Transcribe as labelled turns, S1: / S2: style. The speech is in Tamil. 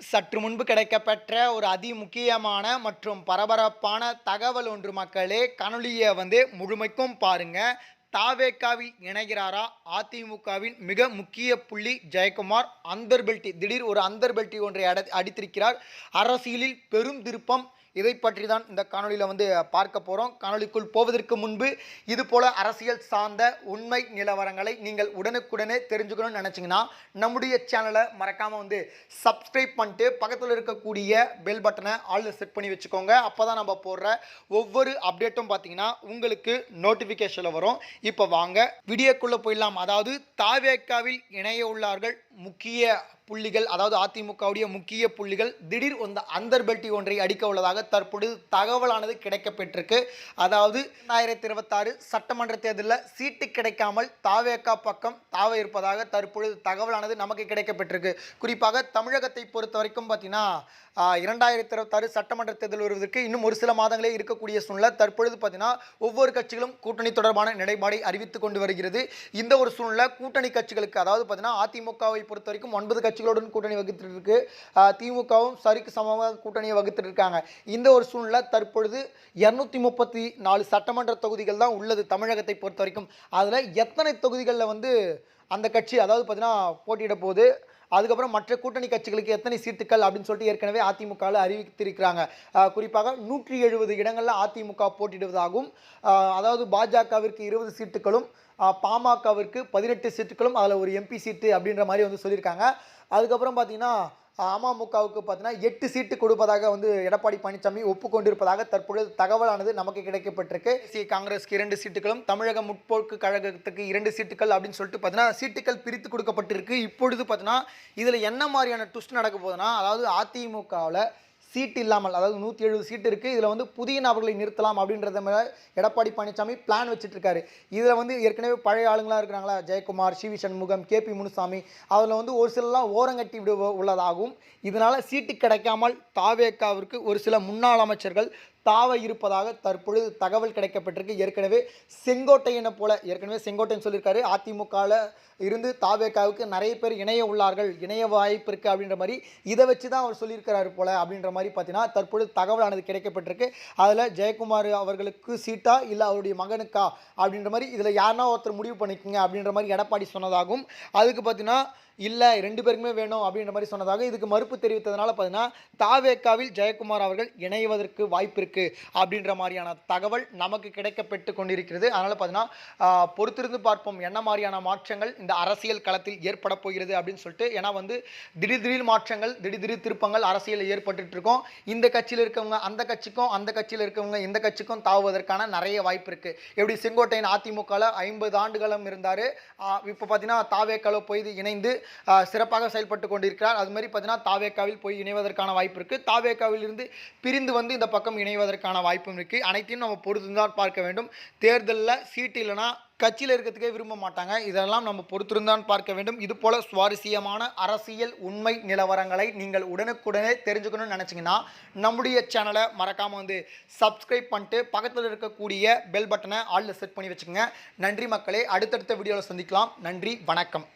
S1: சற்று முன்பு கிடைக்கப்பெற்ற ஒரு அதி முக்கியமான மற்றும் பரபரப்பான தகவல் ஒன்று மக்களே கணொலியை வந்து முழுமைக்கும் பாருங்க. தாவேக்காவில் இணைகிறாரா? அதிமுகவின் மிக முக்கிய புள்ளி ஜெயக்குமார் அந்தர்பெல்ட்டி திடீர் ஒரு அந்தர்பெல்ட்டி ஒன்றை அட அடித்திருக்கிறார். அரசியலில் பெரும் திருப்பம் இதை பற்றி தான் இந்த காணொலியில் வந்து பார்க்க போகிறோம் காணொலிக்குள் போவதற்கு முன்பு இது போல் அரசியல் சார்ந்த உண்மை நிலவரங்களை நீங்கள் உடனுக்குடனே தெரிஞ்சுக்கணும்னு நினச்சிங்கன்னா நம்முடைய சேனலை மறக்காமல் வந்து சப்ஸ்கிரைப் பண்ணிட்டு பக்கத்தில் இருக்கக்கூடிய பெல் பட்டனை ஆல் செட் பண்ணி வச்சுக்கோங்க. அப்போ தான் நம்ம போடுற ஒவ்வொரு அப்டேட்டும் பார்த்தீங்கன்னா உங்களுக்கு நோட்டிஃபிகேஷனில் வரும். இப்போ வாங்க வீடியோக்குள்ளே போயிடலாம். அதாவது தாவேக்காவில் இணைய உள்ளார்கள் முக்கிய புள்ளிகள் அதாவது அதிமுகவுடைய முக்கிய புள்ளிகள் திடீர் அந்த அந்தர்பல்ட்டி ஒன்றை அடிக்க உள்ளதாக தற்பொழுது தகவலானது கிடைக்கப்பெற்றிருக்கு. அதாவது ரெண்டாயிரத்தி இருபத்தாறு சட்டமன்ற தேர்தலில் சீட்டு கிடைக்காமல் தாவேக்கா பக்கம் தாவ இருப்பதாக தற்பொழுது தகவலானது நமக்கு கிடைக்கப்பெற்றிருக்கு. குறிப்பாக தமிழகத்தை பொறுத்த வரைக்கும் பார்த்தீங்கன்னா இரண்டாயிரத்தி இருபத்தாறு சட்டமன்ற தேர்தல் வருவதற்கு இன்னும் ஒரு சில மாதங்களே இருக்கக்கூடிய சூழ்நிலை. தற்பொழுது பார்த்தீங்கன்னா ஒவ்வொரு கட்சிகளும் கூட்டணி தொடர்பான நிலைப்பாடை அறிவித்து கொண்டு வருகிறது. இந்த ஒரு சூழ்நிலை கூட்டணி கட்சிகளுக்கு அதாவது பார்த்தீங்கன்னா அதிமுகவை பொறுத்த வரைக்கும் ஒன்பது கட்சி கட்சிகளுடன் கூட்டணி வகுத்துட்டு இருக்கு திமுகவும் சரிக்கு சமமாக கூட்டணியை வகுத்துட்டு இருக்காங்க இந்த ஒரு சூழ்நிலை தற்பொழுது இரநூத்தி முப்பத்தி நாலு சட்டமன்ற தொகுதிகள் தான் உள்ளது தமிழகத்தை பொறுத்த வரைக்கும். அதில் எத்தனை தொகுதிகளில் வந்து அந்த கட்சி அதாவது பார்த்தீங்கன்னா போட்டியிட போகுது? அதுக்கப்புறம் மற்ற கூட்டணி கட்சிகளுக்கு எத்தனை சீட்டுகள் அப்படின்னு சொல்லிட்டு ஏற்கனவே அதிமுகவில் அறிவித்திருக்கிறாங்க. குறிப்பாக நூற்றி எழுபது இடங்களில் அதிமுக போட்டியிடுவதாகவும் அதாவது பாஜகவிற்கு இருபது சீட்டுகளும் பாமகவிற்கு பதினெட்டு சீட்டுகளும் அதில் ஒரு எம்பி சீட்டு அப்படின்ற மாதிரி வந்து சொல்லியிருக்காங்க. அதுக்கப்புறம் பார்த்தீங்கன்னா அமமுகவுக்கு பார்த்தீங்கன்னா எட்டு சீட்டு கொடுப்பதாக வந்து எடப்பாடி பழனிசாமி ஒப்புக்கொண்டிருப்பதாக தற்பொழுது தகவலானது நமக்கு கிடைக்கப்பட்டிருக்கு. தேசிய காங்கிரஸ்க்கு இரண்டு சீட்டுகளும் தமிழக முற்போக்கு கழகத்துக்கு இரண்டு சீட்டுகள் அப்படின்னு சொல்லிட்டு பார்த்தீங்கன்னா சீட்டுகள் பிரித்து கொடுக்கப்பட்டிருக்கு. இப்பொழுது பார்த்தீங்கன்னா இதில் என்ன மாதிரியான ட்விஸ்ட் நடக்க போகுதுன்னா அதாவது அதிமுகவில் சீட் இல்லாமல் அதாவது நூற்றி எழுபது சீட் இருக்குது இதில் வந்து புதிய நபர்களை நிறுத்தலாம் அப்படின்றத மாதிரி எடப்பாடி பழனிசாமி பிளான் வச்சுட்ருக்காரு இதில் வந்து ஏற்கனவே பழைய ஆளுங்களாக இருக்கிறாங்களா? Jayakumar C V Shanmugam K P Munusamy. அதில் வந்து ஒரு சிலர்லாம் ஓரங்கட்டி விட உள்ளதாகவும் இதனால் சீட்டு கிடைக்காமல் தாவேக்காவிற்கு ஒரு சில முன்னாள் அமைச்சர்கள் தாவ இருப்பதாக தற்பொழுது தகவல் கிடைக்கப்பட்டிருக்கு. ஏற்கனவே செங்கோட்டையனை போல ஏற்கனவே செங்கோட்டையன் சொல்லியிருக்காரு. அதிமுகவில் இருந்து தாவேக்காவுக்கு நிறைய பேர் இணைய உள்ளார்கள். இணைய வாய்ப்பு இருக்குது அப்படின்ற மாதிரி இதை வச்சு தான் அவர் சொல்லியிருக்கிறாரு போல அப்படின்ற மாதிரி பார்த்தீங்கன்னா தற்பொழுது தகவலானது கிடைக்கப்பட்டிருக்கு. அதில் ஜெயக்குமார் அவர்களுக்கு சீட்டா இல்லை அவருடைய மகனுக்கா அப்படின்ற மாதிரி இதில் யாருன்னா ஒருத்தர் முடிவு பண்ணிக்கோங்க அப்படின்ற மாதிரி எடப்பாடி சொன்னதாகவும் அதுக்கு பார்த்தீங்கன்னா இல்லை ரெண்டு பேருக்குமே வேணும் அப்படின்ற மாதிரி சொன்னதாக இதுக்கு மறுப்பு தெரிவித்ததுனால பார்த்தீங்கன்னா தாவேக்காவில் ஜெயக்குமார் அவர்கள் இணைவதற்கு வாய்ப்பு இருக்குது அப்படின்ற மாதிரியான தகவல் நமக்கு கிடைக்கப்பட்டு கொண்டிருக்கிறது. அதனால் பார்த்தீங்கன்னா பொறுத்திருந்து பார்ப்போம் என்ன மாதிரியான மாற்றங்கள் இந்த அரசியல் களத்தில் ஏற்பட போகிறது அப்படின்னு சொல்லிட்டு. ஏன்னா வந்து திடீர் திடீர் மாற்றங்கள் திடீர் திடீர் திருப்பங்கள் அரசியலில் ஏற்பட்டுட்டு இருக்கோம். இந்த கட்சியில் இருக்கவங்க அந்த கட்சிக்கும் அந்த கட்சியில் இருக்கவங்க இந்த கட்சிக்கும் தாவுவதற்கான நிறைய வாய்ப்பு இருக்குது எப்படி செங்கோட்டையன் அதிமுகவில் ஐம்பது ஆண்டுகளும் இருந்தார். இப்போ பார்த்தீங்கன்னா தாவேக்காவில் போய் இணைந்து சிறப்பாக செயல்பட்டு கொண்டிருக்கிறார். அது மாதிரி பார்த்தீங்கன்னா தாவேக்காவில் போய் இணைவதற்கான வாய்ப்பு இருக்குது தாவேக்காவில் இருந்து பிரிந்து வந்து இந்த பக்கம் இணைவதற்கான வாய்ப்பும் இருக்குது அனைத்தையும் நம்ம பொறுத்துருந்தான் பார்க்க வேண்டும். தேர்தலில் சீட்டு இல்லைன்னா கட்சியில் இருக்கிறதுக்கே விரும்ப மாட்டாங்க. இதெல்லாம் நம்ம பொறுத்திருந்தான் பார்க்க வேண்டும். இது போல சுவாரஸ்யமான அரசியல் உண்மை நிலவரங்களை நீங்கள் உடனுக்குடனே தெரிஞ்சுக்கணும்னு நினச்சிங்கன்னா நம்முடைய சேனலை மறக்காமல் வந்து சப்ஸ்கிரைப் பண்ணிட்டு பக்கத்தில் இருக்கக்கூடிய பெல் பட்டனை ஆளில் செட் பண்ணி வச்சுக்கோங்க. நன்றி மக்களே. அடுத்தடுத்த வீடியோவில் சந்திக்கலாம். நன்றி. வணக்கம்.